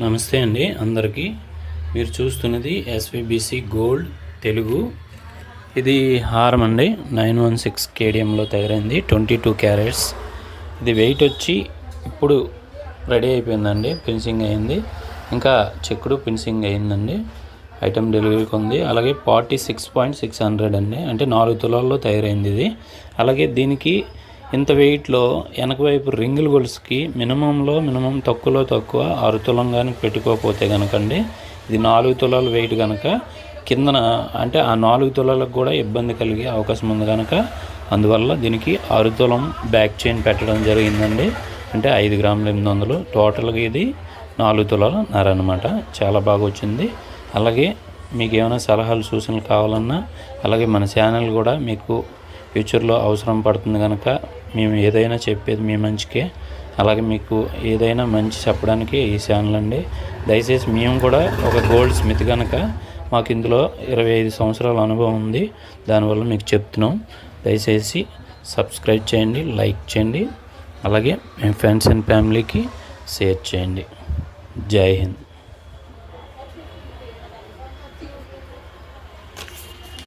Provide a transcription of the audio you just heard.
నమస్తే అండి. అందరికీ మీరు చూస్తున్నది ఎస్విబిసి గోల్డ్ తెలుగు. ఇది హారం అండి. నైన్ వన్ సిక్స్ కేడిఎంలో తయారైంది. Twenty two carats. ఇది వెయిట్ వచ్చి ఇప్పుడు రెడీ అయిపోయిందండి. ఫినిషింగ్ అయింది. ఇంకా చెక్కుడు ఫినిషింగ్ అయిందండి. ఐటమ్ డెలివరీకి ఉంది. అలాగే forty six point six hundred అండి. అంటే నాలుగు తులాల్లో తయారైంది ఇది. అలాగే దీనికి ఇంత వెయిట్లో వెనక వైపు రింగుల గొలుసుకి మినిమంలో మినిమం తక్కువలో తక్కువ ఆరు తులం కానీ పెట్టుకోకపోతే కనుకండి ఇది నాలుగు తులాల వెయిట్ కనుక కిందన అంటే ఆ నాలుగు తులాలకు కూడా ఇబ్బంది కలిగే అవకాశం ఉంది కనుక అందువల్ల దీనికి ఆరు తులం బ్యాక్ చైన్ పెట్టడం జరిగిందండి. అంటే ఐదు గ్రాముల ఎనిమిది వందలు. టోటల్గా ఇది నాలుగు తులాల నర అనమాట చాలా బాగా వచ్చింది. అలాగే మీకు ఏమైనా సలహాలు సూచనలు కావాలన్నా అలాగే మన ఛానల్ కూడా మీకు ఫ్యూచర్లో అవసరం పడుతుంది కనుక మేము ఏదైనా చెప్పేది మీ మంచికే. అలాగే మీకు ఏదైనా మంచి చెప్పడానికి ఈ ఛానల్ అండి. దయచేసి మేము కూడా ఒక గోల్డ్ స్మిత్ కనుక మాకు ఇందులో ఇరవై ఐదు సంవత్సరాల అనుభవం ఉంది. దానివల్ల మీకు చెప్తున్నాం. దయచేసి సబ్స్క్రైబ్ చేయండి లైక్ చేయండి. అలాగే మీ ఫ్రెండ్స్ అండ్ ఫ్యామిలీకి షేర్ చేయండి. జై హింద్.